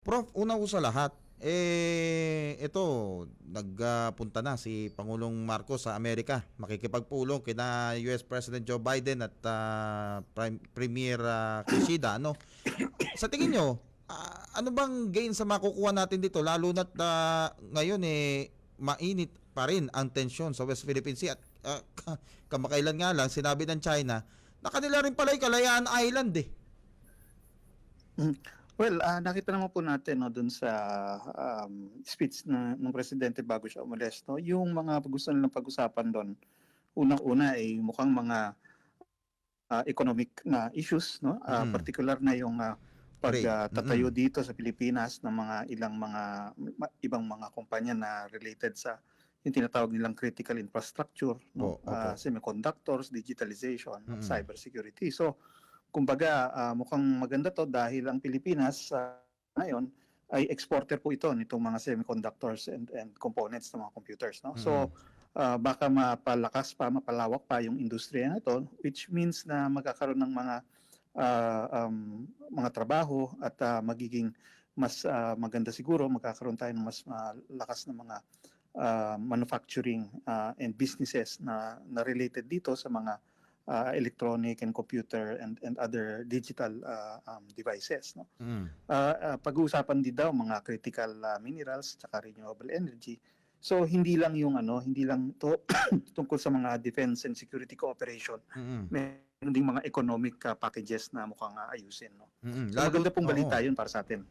Prof, una ko sa lahat, eh, ito, nagpunta na si Pangulong Marcos sa Amerika. Makikipagpulong kina US President Joe Biden at ah, Prime- Premier ah, Kishida. Ano? Sa tingin nyo, ah, ano bang gain sa makukuha natin dito? Lalo na't ah, ngayon, eh, mainit pa rin ang tensyon sa West Philippine Sea. At ah, kamakailan nga lang, sinabi ng China, na kanila rin pala yung Kalayaan Island eh. Well, ah, nakita naman po natin no, dun sa um, speech na, ng presidente bago siya umalis, no, yung mga gusto nilang pag-usapan doon, unang-una ay mukhang mga ah, economic na issues, no, Ah, Mm. particular na yung Trade. pagtatayo dito sa Pilipinas ng mga ilang mga ibang mga kumpanya na related sa yung tinatawag nilang critical infrastructure, no, Opo, opo. ah, semiconductors, digitalization, Mm. cybersecurity. So, kumbaga ah, mukhang maganda to dahil ang Pilipinas ah, ngayon ay exporter po ito nitong mga semiconductors and and components ng mga computers no? So ah, baka mapalakas pa mapalawak pa yung industriya na ito which means na magkakaroon ng mga ah, um, mga trabaho at ah, magiging mas ah, maganda siguro magkakaroon tayo ng mas malakas na mga ah, manufacturing ah, and businesses na, na related dito sa mga uh, electronic and computer and and other digital uh, um, devices no Mm. uh, uh, pag-uusapan din daw mga critical uh, minerals at renewable energy so hindi lang yung ano hindi lang to tungkol sa mga defense and security cooperation Mm. meron ding mga economic uh, packages na mukhang uh, ayusin no Mm. so, maganda pong balita yun para sa atin